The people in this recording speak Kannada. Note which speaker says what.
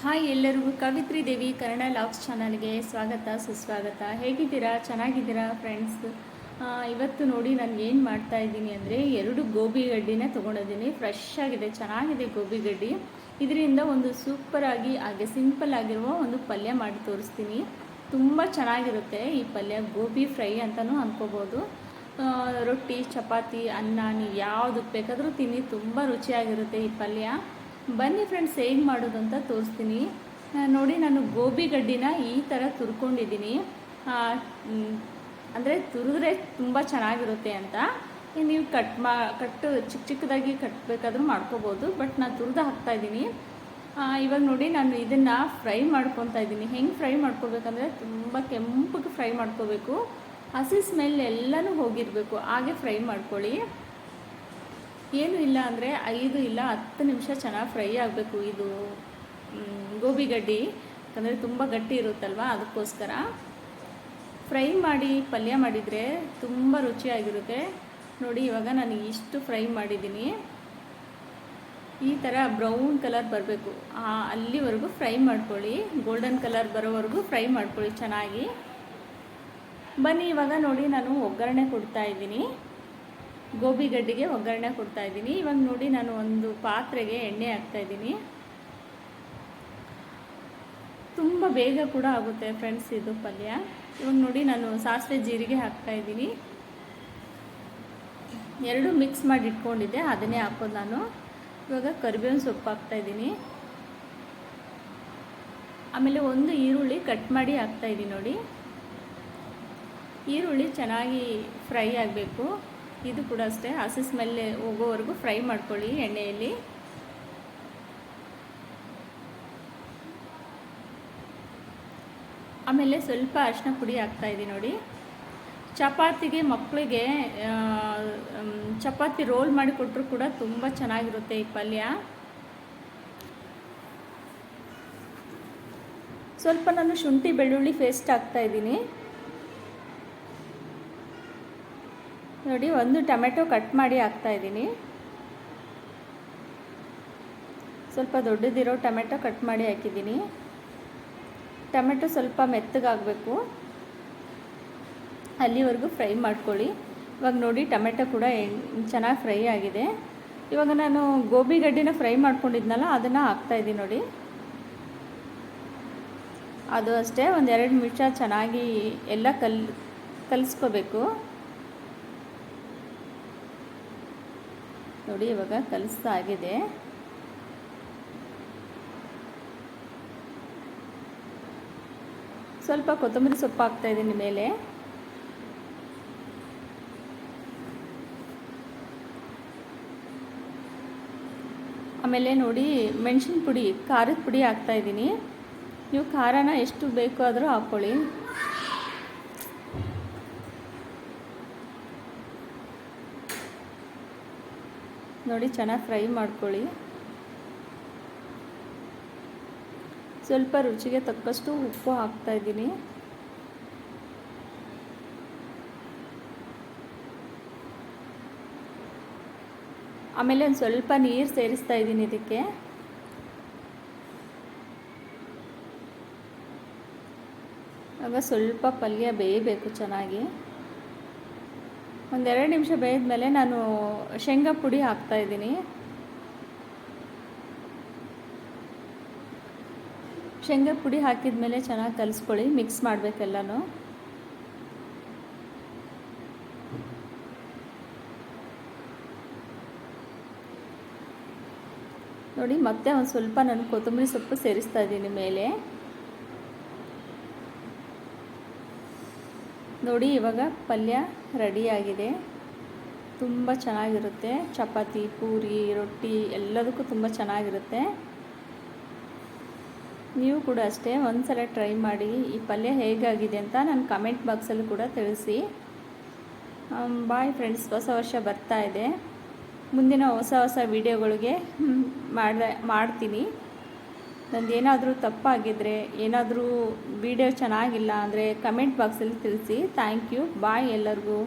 Speaker 1: ಹಾಯ್ ಎಲ್ಲರಿಗೂ, ಕವಿತ್ರಿ ದೇವಿ, ಕನ್ನಡ ಲಾಗ್ಸ್ ಚಾನಲ್ಗೆ ಸ್ವಾಗತ, ಸುಸ್ವಾಗತ. ಹೇಗಿದ್ದೀರಾ? ಚೆನ್ನಾಗಿದ್ದೀರಾ ಫ್ರೆಂಡ್ಸ್? ಇವತ್ತು ನೋಡಿ ನಾನು ಏನು ಮಾಡ್ತಾ ಇದ್ದೀನಿ ಅಂದರೆ ಎರಡು ಗೋಬಿ ಗಡ್ಡಿನ ತೊಗೊಂಡಿದ್ದೀನಿ ಫ್ರೆಶ್ ಆಗಿದೆ, ಚೆನ್ನಾಗಿದೆ ಗೋಬಿ ಗಡ್ಡಿ. ಇದರಿಂದ ಒಂದು ಸೂಪರಾಗಿ ಹಾಗೆ ಸಿಂಪಲ್ ಆಗಿರುವ ಒಂದು ಪಲ್ಯ ಮಾಡಿ ತೋರಿಸ್ತೀನಿ. ತುಂಬ ಚೆನ್ನಾಗಿರುತ್ತೆ ಈ ಪಲ್ಯ, ಗೋಬಿ ಫ್ರೈ ಅಂತಲೂ ಅಂದ್ಕೋಬೋದು ರೊಟ್ಟಿ, ಚಪಾತಿ, ಅನ್ನ, ನೀವು ಯಾವುದಕ್ಕೆ ಬೇಕಾದರೂ ತಿನ್ನಿ, ತುಂಬ ರುಚಿಯಾಗಿರುತ್ತೆ ಈ ಪಲ್ಯ. ಬನ್ನಿ ಫ್ರೆಂಡ್ಸ್ ಹೇಗೆ ಮಾಡೋದು ಅಂತ ತೋರಿಸ್ತೀನಿ. ನೋಡಿ, ನಾನು ಗೋಬಿ ಗಡ್ಡಿನ ಈ ಥರ ತುರ್ಕೊಂಡಿದ್ದೀನಿ. ಅಂದರೆ ತುರಿದ್ರೆ ತುಂಬ ಚೆನ್ನಾಗಿರುತ್ತೆ ಅಂತ. ನೀವು ಕಟ್ ಮಾ ಕಟ್ಟು ಚಿಕ್ಕ ಚಿಕ್ಕದಾಗಿ ಕಟ್ಟಬೇಕಾದ್ರೂ ಮಾಡ್ಕೋಬೋದು, ಬಟ್ ನಾನು ತುರಿದು ಹಾಕ್ತಾಯಿದ್ದೀನಿ ಇವಾಗ ನೋಡಿ, ನಾನು ಇದನ್ನು ಫ್ರೈ ಮಾಡ್ಕೊತಾ ಇದ್ದೀನಿ. ಹೆಂಗೆ ಫ್ರೈ ಮಾಡ್ಕೋಬೇಕಂದ್ರೆ ತುಂಬ ಕೆಂಪಗೆ ಫ್ರೈ ಮಾಡ್ಕೋಬೇಕು. ಹಸಿ ಸ್ಮೆಲ್ ಎಲ್ಲನೂ ಹೋಗಿರಬೇಕು. ಹಾಗೆ ಫ್ರೈ ಮಾಡ್ಕೊಳ್ಳಿ. ಏನು ಇಲ್ಲ ಅಂದರೆ ಐದು ಇಲ್ಲ ಹತ್ತು ನಿಮಿಷ ಚೆನ್ನಾಗಿ ಫ್ರೈ ಆಗಬೇಕು ಇದು ಗೋಬಿ ಗಡ್ಡಿ. ಯಾಕಂದರೆ ತುಂಬ ಗಟ್ಟಿ ಇರುತ್ತಲ್ವ, ಅದಕ್ಕೋಸ್ಕರ. ಫ್ರೈ ಮಾಡಿ, ಪಲ್ಯ ಮಾಡಿದರೆ ತುಂಬ ರುಚಿಯಾಗಿರುತ್ತೆ. ನೋಡಿ, ಇವಾಗ ನಾನು ಇಷ್ಟು ಫ್ರೈ ಮಾಡಿದ್ದೀನಿ. ಈ ಥರ ಬ್ರೌನ್ ಕಲರ್ ಬರಬೇಕು. ಅಲ್ಲಿವರೆಗೂ ಫ್ರೈ ಮಾಡ್ಕೊಳ್ಳಿ. ಗೋಲ್ಡನ್ ಕಲರ್ ಬರೋವರೆಗೂ ಫ್ರೈ ಮಾಡ್ಕೊಳ್ಳಿ ಚೆನ್ನಾಗಿ. ಬನ್ನಿ, ಇವಾಗ ನೋಡಿ ನಾನು ಒಗ್ಗರಣೆ ಕೊಡ್ತಾ ಇದ್ದೀನಿ. ಗೋಬಿ ಗಡ್ಡೆಗೆ ಒಗ್ಗರಣೆ ಕೊಡ್ತಾ ಇದ್ದೀನಿ. ಇವಾಗ ನೋಡಿ ನಾನು ಒಂದು ಪಾತ್ರೆಗೆ ಎಣ್ಣೆ ಹಾಕ್ತಾ ಇದ್ದೀನಿ. ತುಂಬ ಬೇಗ ಕೂಡ ಆಗುತ್ತೆ ಫ್ರೆಂಡ್ಸ್ ಇದು ಪಲ್ಯ. ಇವಾಗ ನೋಡಿ ನಾನು ಸಾಸಿವೆ ಜೀರಿಗೆ ಹಾಕ್ತಾ ಇದ್ದೀನಿ. ಎರಡು ಮಿಕ್ಸ್ ಮಾಡಿ ಇಟ್ಕೊಂಡಿದ್ದೆ, ಅದನ್ನೇ ಹಾಕೋದು ನಾನು. ಇವಾಗ ಕರಿಬೇವಿನ ಸೊಪ್ಪು ಹಾಕ್ತಾ ಇದ್ದೀನಿ. ಆಮೇಲೆ ಒಂದು ಈರುಳ್ಳಿ ಕಟ್ ಮಾಡಿ ಹಾಕ್ತಾ ಇದ್ದೀನಿ ನೋಡಿ. ಈರುಳ್ಳಿ ಚೆನ್ನಾಗಿ ಫ್ರೈ ಆಗಬೇಕು. ಇದು ಕೂಡ ಅಷ್ಟೇ. ಹಸಿ ಸ್ಮೆಲ್ ಹೋಗೋವರೆಗೂ ಫ್ರೈ ಮಾಡ್ಕೊಳ್ಳಿ ಎಣ್ಣೆಯಲ್ಲಿ. ಆಮೇಲೆ ಸ್ವಲ್ಪ ಅರಿಶಿನ ಪುಡಿ ಹಾಕ್ತಾ ಇದ್ದೀನಿ ನೋಡಿ. ಚಪಾತಿಗೆ ಮಕ್ಕಳಿಗೆ ಚಪಾತಿ ರೋಲ್ ಮಾಡಿ ಕೊಟ್ಟರು ಕೂಡ ತುಂಬ ಚೆನ್ನಾಗಿರುತ್ತೆ ಈ ಪಲ್ಯ. ಸ್ವಲ್ಪ ನಾನು ಶುಂಠಿ ಬೆಳ್ಳುಳ್ಳಿ ಪೇಸ್ಟ್ ಹಾಕ್ತಾ ಇದ್ದೀನಿ ನೋಡಿ, ಒಂದು ಟೊಮೆಟೊ ಕಟ್ ಮಾಡಿ ಹಾಕ್ತಾ ಇದ್ದೀನಿ. ಸ್ವಲ್ಪ ದೊಡ್ಡದಿರೋ ಟೊಮೆಟೊ ಕಟ್ ಮಾಡಿ ಹಾಕಿದ್ದೀನಿ. ಟೊಮೆಟೊ ಸ್ವಲ್ಪ ಮೆತ್ತಗಾಗಬೇಕು. ಅಲ್ಲಿವರೆಗೂ ಫ್ರೈ ಮಾಡ್ಕೊಳ್ಳಿ. ಇವಾಗ ನೋಡಿ, ಟೊಮೆಟೊ ಕೂಡ ಚೆನ್ನಾಗಿ ಫ್ರೈ ಆಗಿದೆ. ಇವಾಗ ನಾನು ಗೋಬಿ ಗಡ್ಡಿನ ಫ್ರೈ ಮಾಡ್ಕೊಂಡಿದ್ನಲ್ಲ, ಅದನ್ನು ಹಾಕ್ತಾಯಿದ್ದೀನಿ ನೋಡಿ. ಅದು ಅಷ್ಟೇ, ಒಂದೆರಡು ನಿಮಿಷ ಚೆನ್ನಾಗಿ ಎಲ್ಲ ಕಲ್, ಕಲಿಸ್ಕೋಬೇಕು. ನೋಡಿ, ಇವಾಗ ಕಲಿಸ್ತಾ ಆಗಿದೆ ಸ್ವಲ್ಪ ಕೊತ್ತಂಬರಿ ಸೊಪ್ಪು ಹಾಕ್ತಾ ಇದ್ದೀನಿ ಮೇಲೆ. ಆಮೇಲೆ ನೋಡಿ, ಮೆಣಸಿನ ಪುಡಿ, ಖಾರದ ಪುಡಿ ಹಾಕ್ತಾ ಇದ್ದೀನಿ. ನೀವು ಖಾರನ ಎಷ್ಟು ಬೇಕಾದರೂ ಹಾಕ್ಕೊಳ್ಳಿ ನೋಡಿ, ಚೆನ್ನಾಗಿ ಫ್ರೈ ಮಾಡ್ಕೊಳ್ಳಿ. ಸ್ವಲ್ಪ ರುಚಿಗೆ ತಕ್ಕಷ್ಟು ಉಪ್ಪು ಹಾಕ್ತಾ ಇದ್ದೀನಿ. ಆಮೇಲೆ ಒಂದು ಸ್ವಲ್ಪ ನೀರು ಸೇರಿಸ್ತಾ ಇದ್ದೀನಿ ಇದಕ್ಕೆ. ಆಗ ಸ್ವಲ್ಪ ಪಲ್ಯ ಬೇಯಬೇಕು ಚೆನ್ನಾಗಿ. ಒಂದೆರಡು ನಿಮಿಷ ಬೇಯ್ದ ನಾನು ಶೇಂಗಾ ಪುಡಿ ಹಾಕ್ತಾ ಇದ್ದೀನಿ. ಶೇಂಗಾ ಪುಡಿ ಹಾಕಿದ ಮೇಲೆ ಚೆನ್ನಾಗಿ ಕಲಿಸ್ಕೊಳ್ಳಿ ಮಿಕ್ಸ್ ಮಾಡಬೇಕೆಲ್ಲನೂ. ನೋಡಿ, ಮತ್ತೆ ಒಂದು ಸ್ವಲ್ಪ ನಾನು ಕೊತ್ತಂಬರಿ ಸೊಪ್ಪು ಸೇರಿಸ್ತಾ ಇದ್ದೀನಿ ಮೇಲೆ. ನೋಡಿ, ಇವಾಗ ಪಲ್ಯ ರೆಡಿಯಾಗಿದೆ. ತುಂಬ ಚೆನ್ನಾಗಿರುತ್ತೆ. ಚಪಾತಿ, ಪೂರಿ, ರೊಟ್ಟಿ ಎಲ್ಲದಕ್ಕೂ ತುಂಬ ಚೆನ್ನಾಗಿರುತ್ತೆ. ನೀವು ಕೂಡ ಅಷ್ಟೇ ಒಂದ್ಸಲ ಟ್ರೈ ಮಾಡಿ. ಈ ಪಲ್ಯ ಹೇಗಾಗಿದೆ ಅಂತ ನನ್ನ ಕಮೆಂಟ್ ಬಾಕ್ಸಲ್ಲಿ ಕೂಡ ತಿಳಿಸಿ. ಬಾಯ್ ಫ್ರೆಂಡ್ಸ್, ಹೊಸ ವರ್ಷ ಬರ್ತಾ ಇದೆ. ಮುಂದಿನ ಹೊಸ ಹೊಸ ವೀಡಿಯೋಗಳಿಗೆ ಮಾಡ ಮಾಡ್ತೀನಿ. ನಂದು ಏನಾದರೂ ತಪ್ಪಾಗಿದ್ದರೆ ಏನಾದರೂ ವಿಡಿಯೋ ಚೆನ್ನಾಗಿಲ್ಲ ಅಂದರೆ ಕಮೆಂಟ್ ಬಾಕ್ಸಲ್ಲಿ ತಿಳಿಸಿ. ಥ್ಯಾಂಕ್ ಯು ಬಾಯ್ ಎಲ್ಲರಿಗೂ.